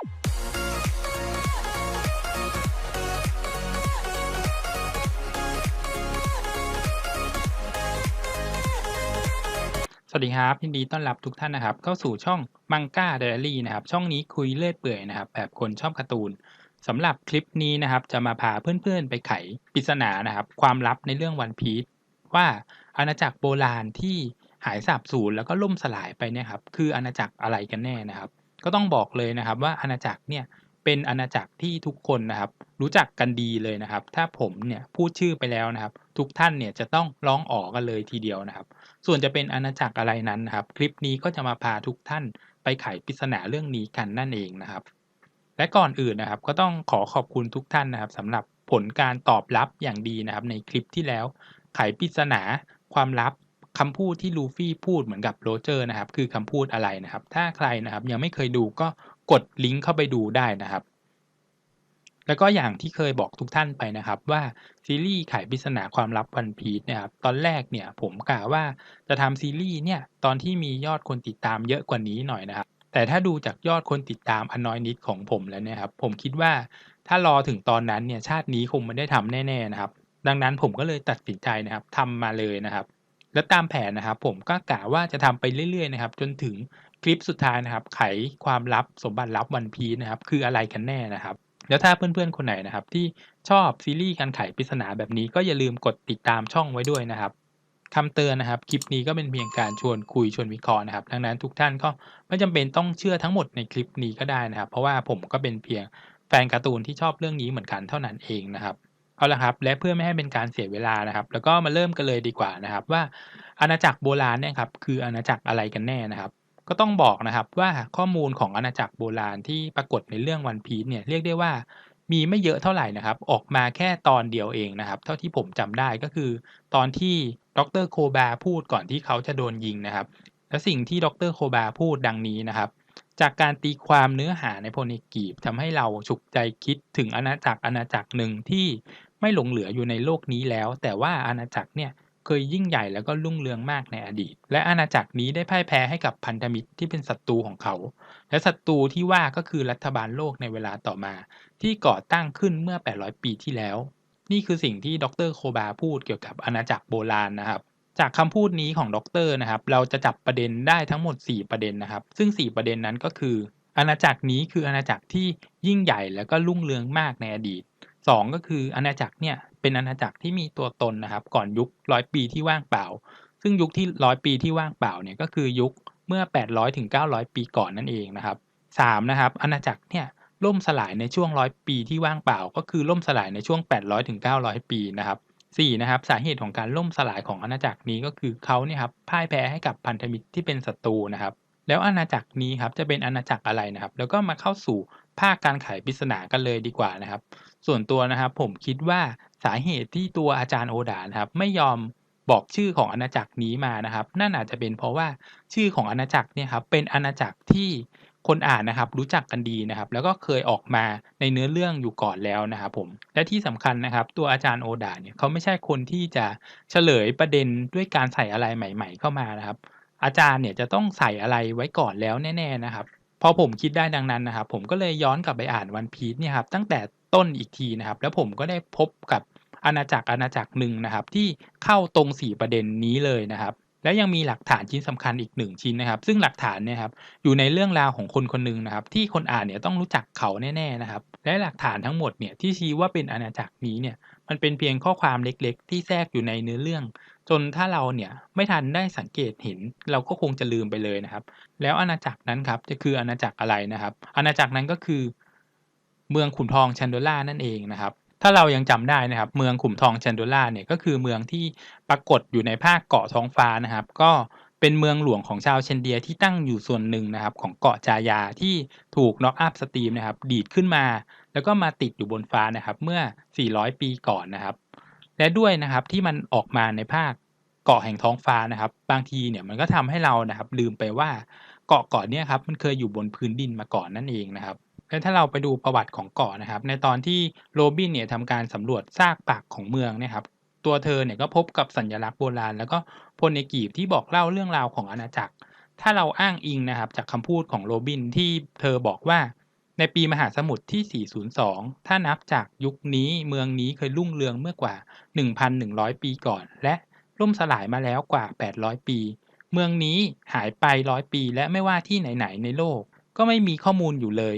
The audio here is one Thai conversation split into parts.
สวัสดีครับยินดีต้อนรับทุกท่านนะครับ เข้าสู่ช่องมังก้าไดอารี่นะครับ ช่องนี้คุยเลื่อยเปื่อยนะครับ แบบคนชอบการ์ตูนสำหรับคลิปนี้นะครับ จะมาพาเพื่อนๆไปไขปริศนานะครับ ความลับในเรื่องวันพีชว่าอาณาจักรโบราณที่หายสาบสูญแล้วก็ล่มสลายไปเนี่ยครับ คืออาณาจักรอะไรกันแน่นะครับ ก็ต้องบอกเลยนะครับว่าอาณาจักรเนี่ยเป็นอาณาจักรที่ทุกคนนะครับ รู้จักกันดีเลยนะครับ ถ้าผมเนี่ยพูดชื่อไปแล้วนะครับ ทุกท่านเนี่ยจะต้องร้องอ๋อกันเลยทีเดียวนะครับ ส่วนจะเป็นอาณาจักรอะไรนั้นนะครับ คลิปนี้ก็จะมาพาทุกท่านไปไขปริศนาเรื่องนี้กันนั่นเองนะครับ และก่อนอื่นนะครับ ก็ต้องขอขอบคุณทุกท่านนะครับสำหรับผลการตอบรับอย่างดีนะครับ ในคลิปที่แล้วไขปริศนาความลับ คำพูดที่ลูฟี่พูดเหมือนกับโรเจอร์นะครับ คือคำพูดอะไรนะครับ ถ้าใครนะครับยังไม่เคยดูก็กดลิงก์เข้าไปดูได้นะครับ แล้วก็อย่างที่เคยบอกทุกท่านไปนะครับว่าซีรีส์ไขปริศนาความลับวันพีชนี่ยครับ ตอนแรกเนี่ยผมกะว่าจะทำซีรีส์เนี่ยตอนที่มียอดคนติดตามเยอะกว่านี้หน่อยนะครับ แต่ถ้าดูจากยอดคนติดตามอนน้อยนิดของผมแล้วเนี่ยครับ ผมคิดว่าถ้ารอถึงตอนนั้นเนี่ยชาตินี้คงไม่ได้ทำแน่ๆนะครับ ดังนั้นผมก็เลยตัดสินใจนะครับทำมาเลยนะครับ และตามแผนนะครับ ผมก็กะว่าจะทำไปเรื่อยๆนะครับ จนถึงคลิปสุดท้ายนะครับ ไขความลับสมบัติลับวันพีนะครับ คืออะไรกันแน่นะครับแล้วถ้าเพื่อนๆคนไหนนะครับ ที่ชอบซีรีส์การไขปริศนาแบบนี้ก็อย่าลืมกดติดตามช่องไว้ด้วยนะครับคำเตือนนะครับ คลิปนี้ก็เป็นเพียงการชวนคุยชวนวิเคราะห์นะครับดังนั้นทุกท่านก็ไม่จำเป็นต้องเชื่อทั้งหมดในคลิปนี้ก็ได้นะครับ เพราะว่าผมก็เป็นเพียงแฟนการ์ตูนที่ชอบเรื่องนี้เหมือนกันเท่านั้นเองนะครับ เอาละครับ และเพื่อไม่ให้เป็นการเสียเวลานะครับ แล้วก็มาเริ่มกันเลยดีกว่านะครับ ว่าอาณาจักรโบราณเนี่ยครับคืออาณาจักรอะไรกันแน่นะครับ ก็ต้องบอกนะครับว่าข้อมูลของอาณาจักรโบราณที่ปรากฏในเรื่องวันพี e เนี่ยเรียกได้ว่ามีไม่เยอะเท่าไหร่นะครับ ออกมาแค่ตอนเดียวเองนะครับ เท่าที่ผมจำได้ก็คือ ตอนที่ดรโคบาพูดก่อนที่เขาจะโดนยิงนะครับ และสิ่งที่ดรโคบาพูดดังนี้นะครับ จากการตีความเนื้อหาในโพนิกีบทำให้เราฉุกใจคิดถึงอาณาจักรอาณาจักรหนึ่งที่ ไม่หลงเหลืออยู่ในโลกนี้แล้ว แต่ว่าอาณาจักรเนี่ยเคยยิ่งใหญ่แล้วก็รุ่งเรืองมากในอดีต และอาณาจักรนี้ได้พ่ายแพ้ให้กับพันธมิตรที่เป็นศัตรูของเขา และศัตรูที่ว่าก็คือรัฐบาลโลกในเวลาต่อมา ที่ก่อตั้งขึ้นเมื่อ 800 ปีที่แล้ว นี่คือสิ่งที่ดรโคบาพูดเกี่ยวกับอาณาจักรโบราณนะครับจากคำพูดนี้ของดรนะครับ เราจะจับประเด็นได้ทั้งหมด 4 ประเด็นนะครับ ซึ่ง 4 ประเด็นนั้นก็คือ อาณาจักรนี้คืออาณาจักรที่ยิ่งใหญ่แล้วก็รุ่งเรืองมากในอดีต 2ก็คืออาณาจักรเนี่ยเป็นอาณาจักรที่มีตัวตนนะครับ ก่อนยุคร้อยปีที่ว่างเปล่า ซึ่งยุคที่ร้อยปีที่ว่างเปล่าเนี่ยก็คือยุคเมื่อ 800ถึง900 ปีก่อนนั่นเองนะครับ3นะครับอาณาจักรเนี่ยล่มสลายในช่วงร้อยปีที่ว่างเปล่า ก็คือล่มสลายในช่วง 800ถึง900 ปีนะครับ4นะครับสาเหตุของการล่มสลายของอาณาจักรนี้ก็คือเขาเนี่ยครับพ่ายแพ้ให้กับพันธมิตรที่เป็นศัตรูนะครับ แล้วอาณาจักรนี้ครับจะเป็นอาณาจักรอะไรนะครับ แล้วก็มาเข้าสู่ ภาคการไขปริศนากันเลยดีกว่านะครับ ส่วนตัวนะครับผมคิดว่าสาเหตุที่ตัวอาจารย์โอดานะครับ ไม่ยอมบอกชื่อของอาณาจักรนี้มานะครับ นั่นอาจจะเป็นเพราะว่าชื่อของอาณาจักรเนี่ยครับเป็นอาณาจักรที่คนอ่านนะครับรู้จักกันดีนะครับ แล้วก็เคยออกมาในเนื้อเรื่องอยู่ก่อนแล้วนะครับผมและที่สำคัญนะครับ ตัวอาจารย์โอดาเนี่ยเขาไม่ใช่คนที่จะเฉลยประเด็นด้วยการใส่อะไรใหม่ ๆ เข้ามานะครับ อาจารย์เนี่ยจะต้องใส่อะไรไว้ก่อนแล้วแน่ ๆนะครับ พอผมคิดได้ดังนั้นนะครับ ผมก็เลยย้อนกลับไปอ่านวันพีซเนี่ยครับตั้งแต่ต้นอีกทีนะครับ แล้วผมก็ได้พบกับอาณาจักรอาณาจักรหนึ่งนะครับ ที่เข้าตรง 4 ประเด็นนี้เลยนะครับ และยังมีหลักฐานชิ้นสำคัญอีกหนึ่งชิ้นนะครับ ซึ่งหลักฐานเนี่ยครับอยู่ในเรื่องราวของคนคนหนึ่งนะครับ ที่คนอ่านเนี่ยต้องรู้จักเขาแน่ๆนะครับ และหลักฐานทั้งหมดเนี่ยที่ชี้ว่าเป็นอาณาจักรนี้เนี่ยมันเป็นเพียงข้อความเล็กๆ ที่แทรกอยู่ในเนื้อเรื่อง จนถ้าเราเนี่ยไม่ทันได้สังเกตเห็น เราก็คงจะลืมไปเลยนะครับ แล้วอาณาจักรนั้นครับจะคืออาณาจักรอะไรนะครับ อาณาจักรนั้นก็คือ เมืองขุนทองชันโดล่านั่นเองนะครับ ถ้าเรายังจำได้นะครับเมืองขุมทองชันโดล่าเนี่ยก็คือเมืองที่ปรากฏอยู่ในภาคเกาะท้องฟ้านะครับ ก็เป็นเมืองหลวงของชาวเชนเดียที่ตั้งอยู่ส่วนหนึ่งนะครับ ของเกาะจายาที่ถูกน็อกอัพสตรีมนะครับ ดีดขึ้นมา แล้วก็มาติดอยู่บนฟ้านะครับ เมื่อ 400 ปีก่อนนะครับ และด้วยนะครับที่มันออกมาในภาคเกาะแห่งท้องฟ้านะครับ บางทีเนี่ยมันก็ทำให้เรานะครับ ลืมไปว่าเกาะเกาะเนี่ยครับมันเคยอยู่บนพื้นดินมาก่อนนั่นเองนะครับ และถ้าเราไปดูประวัติของเกาะนะครับ ในตอนที่โรบินเนี่ยทำการสำรวจซากปรักของเมืองนะครับ ตัวเธอเนี่ยก็พบกับสัญลักษณ์โบราณ แล้วก็พลในกีบที่บอกเล่าเรื่องราวของอาณาจักร ถ้าเราอ้างอิงนะครับจากคำพูดของโรบินที่เธอบอกว่า ในปีมหาสมุทรที่ 402 ถ้านับจากยุคนี้เมืองนี้เคยรุ่งเรืองเมื่อกว่า 1,100 ปีก่อน และล่มสลายมาแล้วกว่า 800 ปี เมืองนี้หายไปร้อยปี และไม่ว่าที่ไหนๆในโลก ก็ไม่มีข้อมูลอยู่เลย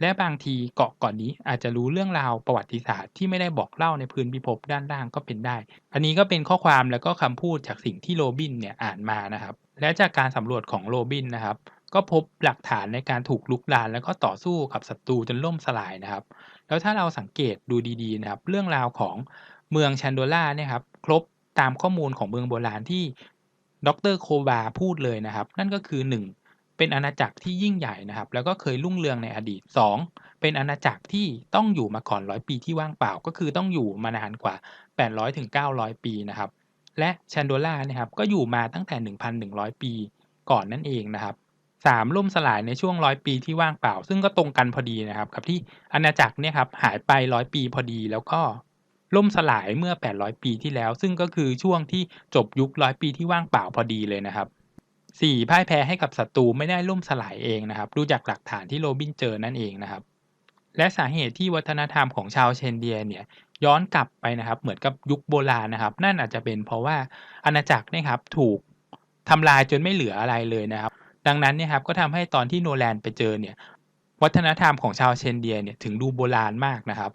และบางทีเกาะก่อนนี้อาจจะรู้เรื่องราวประวัติศาสตร์ที่ไม่ได้บอกเล่าในพื้นพิภพด้านล่างก็เป็นได้ อันนี้ก็เป็นข้อความแล้วก็คำพูดจากสิ่งที่โรบินเนี่ยอ่านมานะครับ และจากการสำรวจของโรบินนะครับ ก็พบหลักฐานในการถูกลุกลาน แล้วก็ต่อสู้กับศัตรูจนล่มสลายนะครับ แล้วถ้าเราสังเกตดูดีๆนะครับ เรื่องราวของเมืองแชนโดล่าเนี่ยครับครบตามข้อมูลของเมืองโบราณที่ดรโคบาพูดเลยนะครับ นั่นก็คือ 1. เป็นอาณาจักรที่ยิ่งใหญ่นะครับ แล้วก็เคยรุ่งเรืองในอดีต 2. เป็นอาณาจักรที่ต้องอยู่มาก่อนร้อยปีที่ว่างเปล่า ก็คือต้องอยู่มานานกว่า 800ถึง900 ปีนะครับ และแชนโดล่านะครับก็อยู่มาตั้งแต่ 1,100 ปีก่อนนั่นเองนะครับ 3. ล่มสลายในช่วงร้อยปีที่ว่างเปล่า ซึ่งก็ตรงกันพอดีนะครับ กับที่อาณาจักรเนี่ยครับหายไปร้อยปีพอดีแล้วก็ล่มสลายเมื่อ 800 ปีที่แล้ว ซึ่งก็คือช่วงที่จบยุคร้อยปีที่ว่างเปล่าพอดีเลยนะครับ 4. พ่ายแพ้ให้กับศัตรูไม่ได้ล่มสลายเองนะครับ ดูจากหลักฐานที่โรบินเจอนั่นเองนะครับ และสาเหตุที่วัฒนธรรมของชาวเชนเดียเนี่ยย้อนกลับไปนะครับ เหมือนกับยุคโบราณนะครับ นั่นอาจจะเป็นเพราะว่าอาณาจักรนี่ครับถูกทำลายจนไม่เหลืออะไรเลยนะครับ ดังนั้นเนี่ยครับก็ทำให้ตอนที่โนแลนไปเจอเนี่ยวัฒนธรรมของชาวเชนเดียเนี่ยถึงดูโบราณมากนะครับ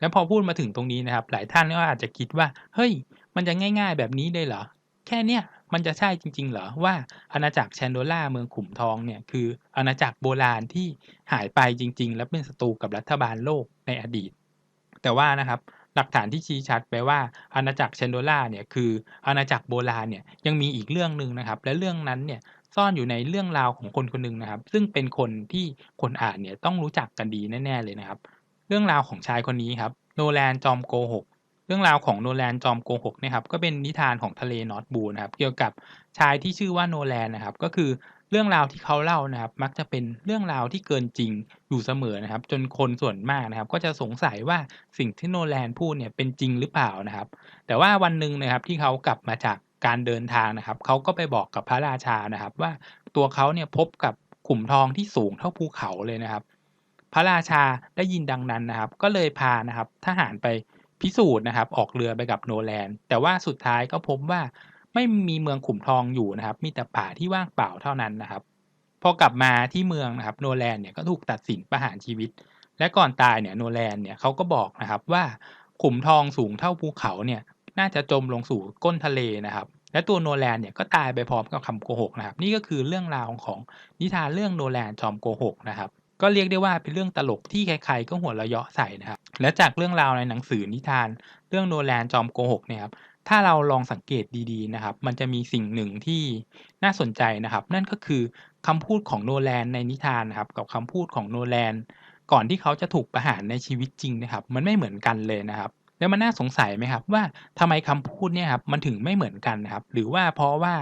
แล้วพอพูดมาถึงตรงนี้นะครับ หลายท่านก็อาจจะคิดว่า เฮ้ย มันจะง่าย ๆ แบบนี้เลยเหรอ แค่เนี้ย มันจะใช่จริง ๆ เหรอว่าอาณาจักรแชนโดล่าเมืองขุมทองเนี่ยคืออาณาจักรโบราณที่หายไปจริง ๆ และเป็นศัตรูกับรัฐบาลโลกในอดีต แต่ว่านะครับหลักฐานที่ชี้ชัดไปว่าอาณาจักรเชนโดล่าเนี่ยคืออาณาจักรโบราณเนี่ยยังมีอีกเรื่องหนึ่งนะครับ และเรื่องนั้นเนี่ยซ่อนอยู่ในเรื่องราวของคนคนหนึ่งนะครับ ซึ่งเป็นคนที่คนอ่านเนี่ยต้องรู้จักกันดีแน่ ๆ เลยนะครับ เรื่องราวของชายคนนี้ครับโนแลนจอมโกหก เรื่องราวของโนแลนจอมโกหกนะครับก็เป็นนิทานของทะเลนอร์ทบูนะครับเกี่ยวกับชายที่ชื่อว่าโนแลนนะครับก็คือเรื่องราวที่เขาเล่านะครับ มักจะเป็นเรื่องราวที่เกินจริงอยู่เสมอนะครับ จนคนส่วนมากนะครับ ก็จะสงสัยว่าสิ่งที่โนแลนพูดเนี่ยเป็นจริงหรือเปล่านะครับ แต่ว่าวันหนึ่งนะครับที่เขากลับมาจากการเดินทางนะครับ เขาก็ไปบอกกับพระราชานะครับ ว่าตัวเขาเนี่ยพบกับขุมทองที่สูงเท่าภูเขาเลยนะครับ พระราชาได้ยินดังนั้นนะครับ ก็เลยพานะครับทหารไป พิสูจน์นะครับ ออกเรือไปกับโนแลน แต่ว่าสุดท้ายก็พบว่าไม่มีเมืองขุมทองอยู่นะครับ มีแต่ป่าที่ว่างเปล่าเท่านั้นนะครับ พอกลับมาที่เมืองนะครับ โนแลนเนี่ยก็ถูกตัดสินประหารชีวิต และก่อนตายเนี่ยโนแลนเนี่ยเขาก็บอกนะครับว่าขุมทองสูงเท่าภูเขาเนี่ยน่าจะจมลงสู่ก้นทะเลนะครับ และตัวโนแลนเนี่ยก็ตายไปพร้อมกับคำโกหกนะครับ นี่ก็คือเรื่องราวของนิทานเรื่องโนแลนจอมโกหกนะครับ ก็เรียกได้ว่าเป็นเรื่องตลกที่ใครๆก็หัวเราะเยาะใส่นะครับ และจากเรื่องราวในหนังสือนิทาน เรื่องโนแลนจอมโกหกเนี่ยครับถ้าเราลองสังเกตดีๆนะครับ มันจะมีสิ่งหนึ่งที่น่าสนใจนะครับ นั่นก็คือคำพูดของโนแลนในนิทานนะครับ กับคำพูดของโนแลนก่อนที่เขาจะถูกประหารในชีวิตจริงนะครับ มันไม่เหมือนกันเลยนะครับ แล้วมันน่าสงสัยไหมครับ ว่าทำไมคำพูดเนี่ยครับมันถึงไม่เหมือนกันนะครับ หรือว่าเพราะว่า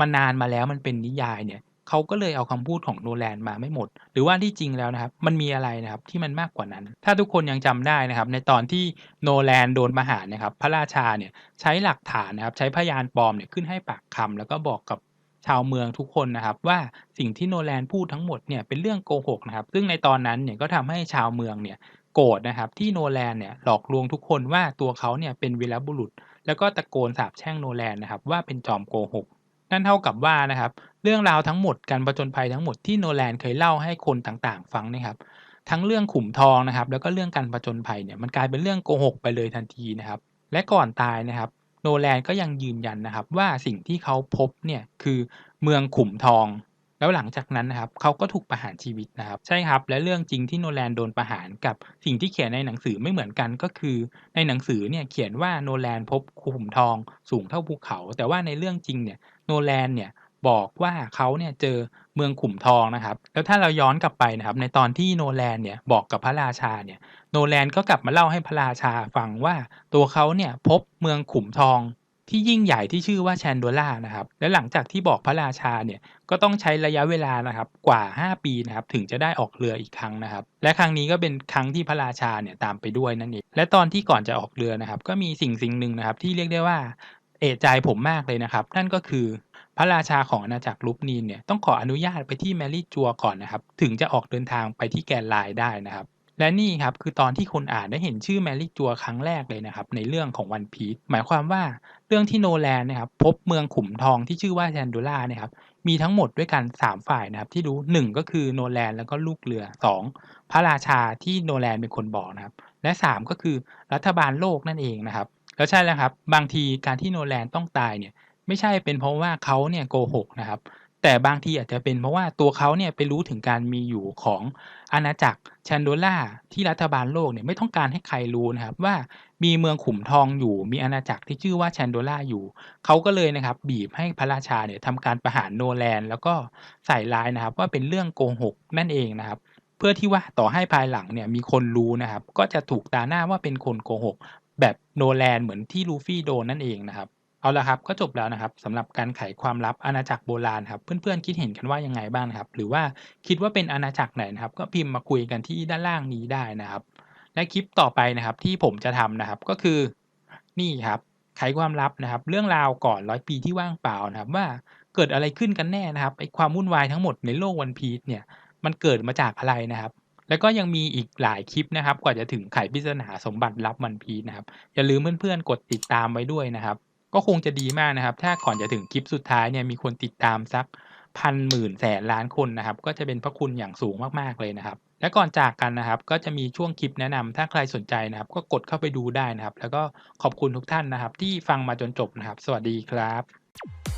มันนานมาแล้วมันเป็นนิยายเนี่ย เขาก็เลยเอาคำพูดของโนแลนมาไม่หมด หรือว่าที่จริงแล้วนะครับ มันมีอะไรนะครับที่มันมากกว่านั้น ถ้าทุกคนยังจำได้นะครับ ในตอนที่โนแลนโดนประหารนะครับ พระราชาเนี่ยใช้หลักฐานนะครับ ใช้พยานปลอมเนี่ยขึ้นให้ปากคำแล้วก็บอกกับชาวเมืองทุกคนนะครับว่าสิ่งที่โนแลนพูดทั้งหมดเนี่ยเป็นเรื่องโกหกนะครับ ซึ่งในตอนนั้นเนี่ยก็ทำให้ชาวเมืองเนี่ยโกรธนะครับที่โนแลนเนี่ยหลอกลวงทุกคนว่าตัวเขาเนี่ยเป็นวีรบุรุษ แล้วก็ตะโกนสาปแช่งโนแลนนะครับว่าเป็นจอมโกหกนั่นเท่ากับว่านะครับ เรื่องราวทั้งหมดการประจนภัยทั้งหมดที่โนแลนเคยเล่าให้คนต่างๆ ฟังนะครับทั้งเรื่องขุมทองนะครับแล้วก็เรื่องการประจนภัยเนี่ยมันกลายเป็นเรื่องโกหกไปเลยทันทีนะครับและก่อนตายนะครับโนแลนก็ยังยืนยันนะครับว่าสิ่งที่เขาพบเนี่ยคือเมืองขุมทอง แล้วหลังจากนั้นนะครับเขาก็ถูกประหารชีวิตนะครับใช่ครับและเรื่องจริงที่โนแลนโดนประหารกับสิ่งที่เขียนในหนังสือไม่เหมือนกันก็คือ ในหนังสือเนี่ยเขียนว่าโนแลนพบขุมทองสูงเท่าภูเขา แต่ว่าในเรื่องจริงเนี่ยโนแลนเนี่ย บอกว่าเขาเนี่ยเจอเมืองขุมทองนะครับ แล้วถ้าเราย้อนกลับไปนะครับในตอนที่โนแลนเนี่ยบอกกับพระราชาเนี่ยโนแลนก็กลับมาเล่าให้พระราชาฟังว่าตัวเขาเนี่ยพบเมืองขุมทองที่ยิ่งใหญ่ที่ชื่อว่าแชนโดล่านะครับ และหลังจากที่บอกพระราชาเนี่ยก็ต้องใช้ระยะเวลานะครับกว่า 5 ปีนะครับถึงจะได้ออกเรืออีกครั้งนะครับ และครั้งนี้ก็เป็นครั้งที่พระราชาเนี่ยตามไปด้วยนั่นเอง และตอนที่ก่อนจะออกเรือนะครับ ก็มีสิ่งสิ่งหนึ่งนะครับที่เรียกได้ว่าเอะใจผมมากเลยนะครับ นั่นก็คือ พระราชาของอาณาจักรลูปนีนเนี่ยต้องขออนุญาตไปที่แมรี่จัวก่อนนะครับ ถึงจะออกเดินทางไปที่แกนไลน์ได้นะครับ และนี่ครับคือตอนที่คนอ่านได้เห็นชื่อแมรี่จัวครั้งแรกเลยนะครับ ในเรื่องของวันพีชหมายความว่าเรื่องที่โนแลนนะครับพบเมืองขุมทองที่ชื่อว่าแซนโดล่าเนี่ยครับมีทั้งหมดด้วยกัน 3 ฝ่ายนะครับ ที่รู้ 1 ก็คือโนแลนแล้วก็ลูกเรือ 2 พระราชาที่โนแลนเป็นคนบอกนะครับ และ 3 ก็คือรัฐบาลโลกนั่นเองนะครับแล้วใช่แล้วครับ บางทีการที่โนแลนต้องตายเนี่ย ไม่ใช่เป็นเพราะว่าเขาเนี่ยโกหกนะครับ แต่บางทีอาจจะเป็นเพราะว่าตัวเขาเนี่ยไปรู้ถึงการมีอยู่ของอาณาจักรแชนโดล่าที่รัฐบาลโลกเนี่ยไม่ต้องการให้ใครรู้นะครับว่ามีเมืองขุมทองอยู่มีอาณาจักรที่ชื่อว่าแชนโดล่าอยู่เขาก็เลยนะครับบีบให้พระราชาเนี่ยทำการประหารโนแลน แล้วก็ใส่ร้ายนะครับ ว่าเป็นเรื่องโกหกนั่นเองนะครับเพื่อที่ว่าต่อให้ภายหลังเนี่ยมีคนรู้นะครับ ก็จะถูกตาหน้าว่าเป็นคนโกหก แบบโนแลนเหมือนที่ลูฟี่โดนนั่นเองนะครับ เอาละครับก็จบแล้วนะครับสำหรับการไขความลับอาณาจักรโบราณครับเพื่อนๆคิดเห็นกันว่ายังไงบ้างครับ หรือว่าคิดว่าเป็นอาณาจักรไหนนะครับ ก็พิมพ์มาคุยกันที่ด้านล่างนี้ได้นะครับ และคลิปต่อไปนะครับที่ผมจะทำนะครับก็คือนี่ครับไขความลับนะครับ เรื่องราวก่อนร้อยปีที่ว่างเปล่านะครับ ว่าเกิดอะไรขึ้นกันแน่นะครับไอความวุ่นวายทั้งหมดในโลกวันพีชเนี่ยมันเกิดมาจากอะไรนะครับ แล้วก็ยังมีอีกหลายคลิปนะครับ กว่าจะถึงไขปริศนาสมบัติลับวันพีชนะครับอย่าลืมเพื่อนๆกดติดตามไว้ด้วยนะครับ ก็คงจะดีมากนะครับ ถ้าก่อนจะถึงคลิปสุดท้ายเนี่ยมีคนติดตามสักพันหมื่นแสนล้านคนนะครับ ก็จะเป็นพระคุณอย่างสูงมากๆเลยนะครับ และก่อนจากกันนะครับ ก็จะมีช่วงคลิปแนะนำถ้าใครสนใจนะครับ ก็กดเข้าไปดูได้นะครับ แล้วก็ขอบคุณทุกท่านนะครับ ที่ฟังมาจนจบนะครับ สวัสดีครับ